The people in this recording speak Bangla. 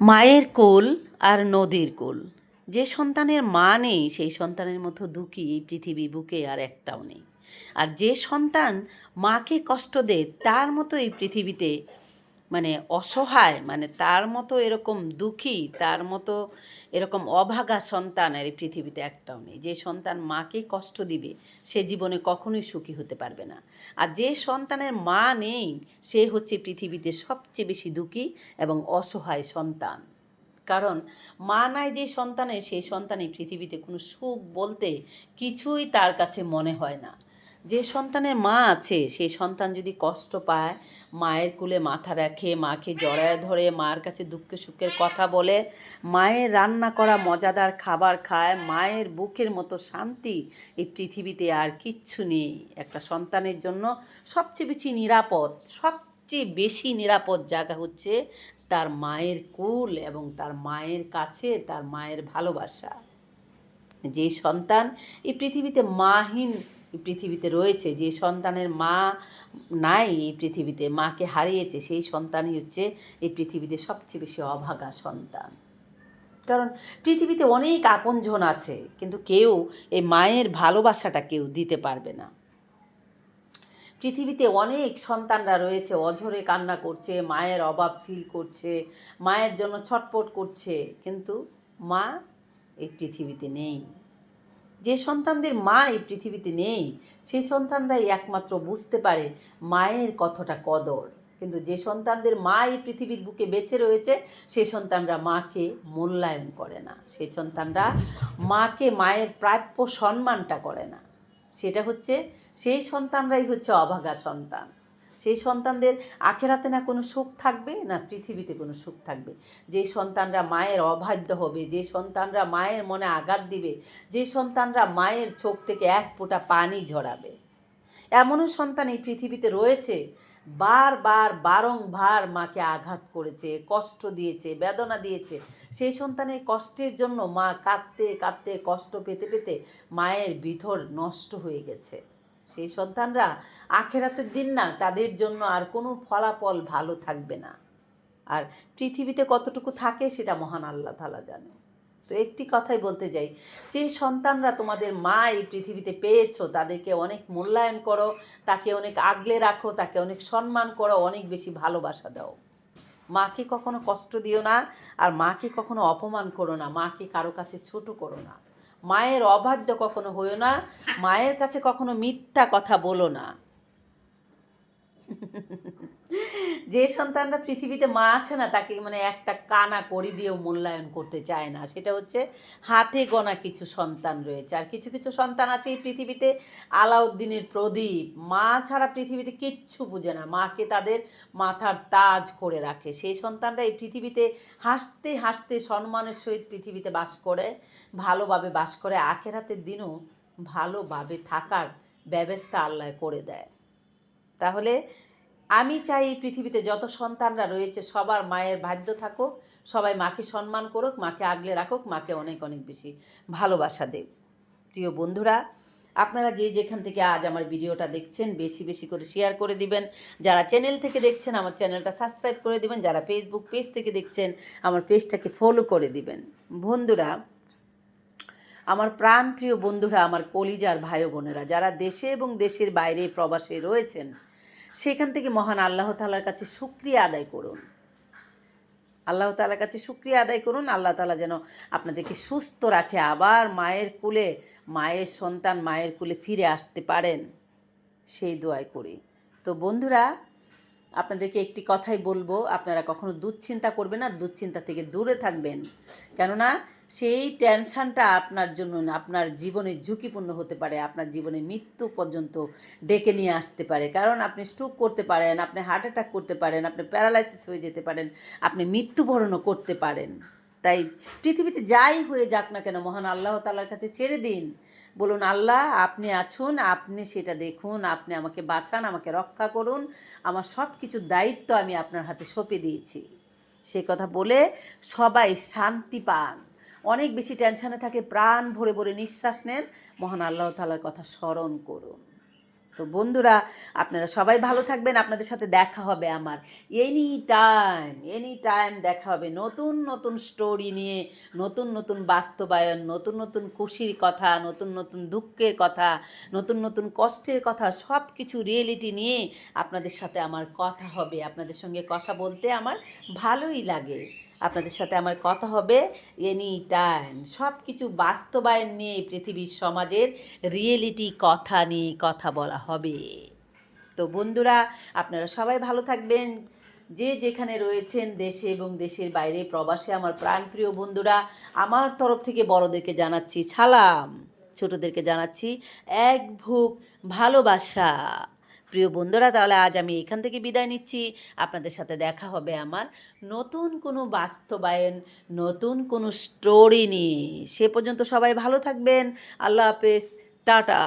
মায়ের কোল আর নদীর কোল। যে সন্তানের মা নেই, সেই সন্তানের মতো দুঃখী এই পৃথিবী বুকে আর একটাও নেই। আর যে সন্তান মাকে কষ্ট দেয়, তার মতো এই পৃথিবীতে মানে অসহায় মানে তার মতো এরকম দুঃখী, তার মতো এরকম অভাগা সন্তান আর এই পৃথিবীতে একটাও নেই। যে সন্তান মাকে কষ্ট দিবে, সে জীবনে কখনোই সুখী হতে পারবে না। আর যে সন্তানের মা নেই, সে হচ্ছে পৃথিবীতে সবচেয়ে বেশি দুঃখী এবং অসহায় সন্তান। কারণ মা নাই যে সন্তানে সেই সন্তানে পৃথিবীতে কোনো সুখ বলতে কিছুই তার কাছে মনে হয় না। যে সন্তানের মা আছে, সেই সন্তান যদি কষ্ট পায়, মায়ের কুলে মাথা রাখে, মাকে জড়ায় ধরে, মার কাছে দুঃখে সুখের কথা বলে, মায়ের রান্না করা মজাদার খাবার খায়, মায়ের বুকের মতো শান্তি এই পৃথিবীতে আর কিচ্ছু নেই। একটা সন্তানের জন্য সবচেয়ে বেশি নিরাপদ, সবচেয়ে বেশি নিরাপদ জায়গা হচ্ছে তার মায়ের কুল এবং তার মায়ের কাছে, তার মায়ের ভালোবাসা। যে সন্তান এই পৃথিবীতে মাহীন পৃথিবীতে রয়েছে, যে সন্তানের মা নাই এই পৃথিবীতে, মাকে হারিয়েছে, সেই সন্তানই হচ্ছে এই পৃথিবীতে সবচেয়ে বেশি অভাগা সন্তান। কারণ পৃথিবীতে অনেক আপনজন আছে, কিন্তু কেউ এই মায়ের ভালোবাসাটা কেউ দিতে পারবে না। পৃথিবীতে অনেক সন্তানরা রয়েছে, অঝরে কান্না করছে, মায়ের অভাব ফিল করছে, মায়ের জন্য ছটপট করছে, কিন্তু মা এই পৃথিবীতে নেই। যে সন্তানদের মা এই পৃথিবীতে নেই সেই সন্তানরাই একমাত্র বুঝতে পারে মায়ের কতটা কদর। কিন্তু যে সন্তানদের মা এই পৃথিবীর বুকে বেঁচে রয়েছে সেই সন্তানরা মাকে মূল্যায়ন করে না। সেই সন্তানরা মাকে মায়ের প্রাপ্য সম্মানটা করে না। সেটা হচ্ছে, সেই সন্তানরাই হচ্ছে অভাগা সন্তান। সেই সন্তানদের আখেরাতে না কোনো সুখ থাকবে, না পৃথিবীতে কোনো সুখ থাকবে। যে সন্তানরা মায়ের অবাধ্য হবে, যে সন্তানরা মায়ের মনে আঘাত দিবে, যে সন্তানরা মায়ের চোখ থেকে এক ফোঁটা পানি ঝরাবে। এমনও সন্তান এই পৃথিবীতে রয়েছে, বারবার, বারংবার মাকে আঘাত করেছে, কষ্ট দিয়েছে, বেদনা দিয়েছে। সেই সন্তানের কষ্টের জন্য মা কাঁদতে কাঁদতে, কষ্ট পেতে পেতে মায়ের বিথর নষ্ট হয়ে গেছে। সেই সন্তানরা আখেরাতের দিন না, তাদের জন্য আর কোনো ফলাফল ভালো থাকবে না। আর পৃথিবীতে কতটুকু থাকে সেটা মহান আল্লাহ তালা জানে। তো একটি কথাই বলতে যাই যে সন্তানরা তোমাদের মা এই পৃথিবীতে পেয়েছ, তাদেরকে অনেক মূল্যায়ন করো, তাকে অনেক আগলে রাখো, তাকে অনেক সম্মান করো, অনেক বেশি ভালোবাসা দাও। মাকে কখনো কষ্ট দিও না, আর মাকে কখনো অপমান করো না, মাকে কারও কাছে ছোট করো না। মায়ের অবাধ্য কখনো হইও না মায়ের কাছে কখনো মিথ্যা কথা বলো না। যে সন্তানরা পৃথিবীতে মা আছে না, তাকে মানে একটা কানা করি দিয়েও মূল্যায়ন করতে চায় না। সেটা হচ্ছে হাতে গোনা কিছু সন্তান রয়েছে। আর কিছু কিছু সন্তান আছে এই পৃথিবীতে আলাউদ্দিনের প্রদীপ। মা ছাড়া পৃথিবীতে কিচ্ছু বুঝে না। মাকে তাদের মাথার তাজ করে রাখে। সেই সন্তানরা এই পৃথিবীতে হাসতে হাসতে সম্মানের সহিত পৃথিবীতে বাস করে, ভালোভাবে বাস করে। আখেরাতের দিনও ভালোভাবে থাকার ব্যবস্থা আল্লাহ করে দেয়। তাহলে আমি চাই এই পৃথিবীতে যত সন্তানরা রয়েছে, সবার মায়ের বাধ্য থাকুক, সবাই মাকে সম্মান করুক, মাকে আগলে রাখুক, মাকে অনেক অনেক বেশি ভালোবাসা দেব প্রিয় বন্ধুরা, আপনারা যে যেখান থেকে আজ আমার ভিডিওটা দেখছেন, বেশি বেশি করে শেয়ার করে দিবেন। যারা চ্যানেল থেকে দেখছেন, আমার চ্যানেলটা সাবস্ক্রাইব করে দিবেন। যারা ফেসবুক পেজ থেকে দেখছেন, আমার পেজটাকে ফলো করে দিবেন। বন্ধুরা, আমার প্রাণপ্রিয় বন্ধুরা, আমার কলিজার ভাই বোনেরা, যারা দেশে এবং দেশের বাইরে প্রবাসে রয়েছেন সেখান থেকে মহান আল্লাহ তালার কাছে শুক্রিয়া আদায় করুন। আল্লাহ তালার কাছে শুক্রিয়া আদায় করুন। আল্লাহ তালা যেন আপনাদেরকে সুস্থ রাখে, আবার মায়ের কুলে, মায়ের সন্তান মায়ের কুলে ফিরে আসতে পারেন, সেই দোয়াই করি। তো বন্ধুরা, আপনাদেরকে একটি কথাই বলব, আপনারা কখনো দুশ্চিন্তা করবেন না, দুশ্চিন্তা থেকে দূরে থাকবেন। কেননা সেই টেনশানটা আপনার জন্য আপনার জীবনে ঝুঁকিপূর্ণ হতে পারে, আপনার জীবনে মৃত্যু পর্যন্ত ডেকে নিয়ে আসতে পারে। কারণ আপনি স্ট্রোক করতে পারেন, আপনি হার্ট অ্যাটাক করতে পারেন, আপনি প্যারালাইসিস হয়ে যেতে পারেন, আপনি মৃত্যুবরণও করতে পারেন। তাই পৃথিবীতে যাই হয়ে যাক না কেন, মহান আল্লাহ তালার কাছে ছেড়ে দিন। বলুন, আল্লাহ, আপনি আছুন, আপনি সেটা দেখুন, আপনি আমাকে বাঁচান, আমাকে রক্ষা করুন, আমার সব কিছুর দায়িত্ব আমি আপনার হাতে সঁপে দিয়েছি। সে কথা বলে সবাই শান্তি পান। অনেক বেশি টেনশনে থাকে, প্রাণ ভরে ভরে নিঃশ্বাস নেন। মহান আল্লাহ তালার কথা স্মরণ করুন। তো বন্ধুরা, আপনারা সবাই ভালো থাকবেন, আপনাদের সাথে দেখা হবে আমার এনি টাইম এনি টাইম দেখা হবে নতুন নতুন স্টোরি নিয়ে, নতুন নতুন বাস্তবায়ন, নতুন নতুন খুশির কথা, নতুন নতুন দুঃখের কথা, নতুন নতুন কষ্টের কথা সব কিছু রিয়েলিটি নিয়ে আপনাদের সাথে আমার কথা হবে। আপনাদের সঙ্গে কথা বলতে আমার ভালোই লাগে। আপনাদের সাথে আমার কথা হবে এনি টাইম সব কিছু বাস্তবায়ন নিয়ে পৃথিবীর সমাজের রিয়েলিটি কথা নিয়ে কথা বলা হবে। তো বন্ধুরা, আপনারা সবাই ভালো থাকবেন। যে যেখানে রয়েছেন দেশে এবং দেশের বাইরে, প্রবাসে আমার প্রাণপ্রিয় বন্ধুরা, আমার তরফ থেকে বড়দেরকে জানাচ্ছি সালাম। ছোটদেরকে জানাচ্ছি এক ভুক ভালোবাসা। প্রিয় বন্ধুরা, তাহলে আজ আমি এখান থেকে বিদায় নিচ্ছি। আপনাদের সাথে দেখা হবে আমার নতুন কোনো বাস্তবায়ন, নতুন কোনো স্টোরি নিয়ে। সে পর্যন্ত সবাই ভালো থাকবেন। আল্লাহ হাফেজ। টাটা।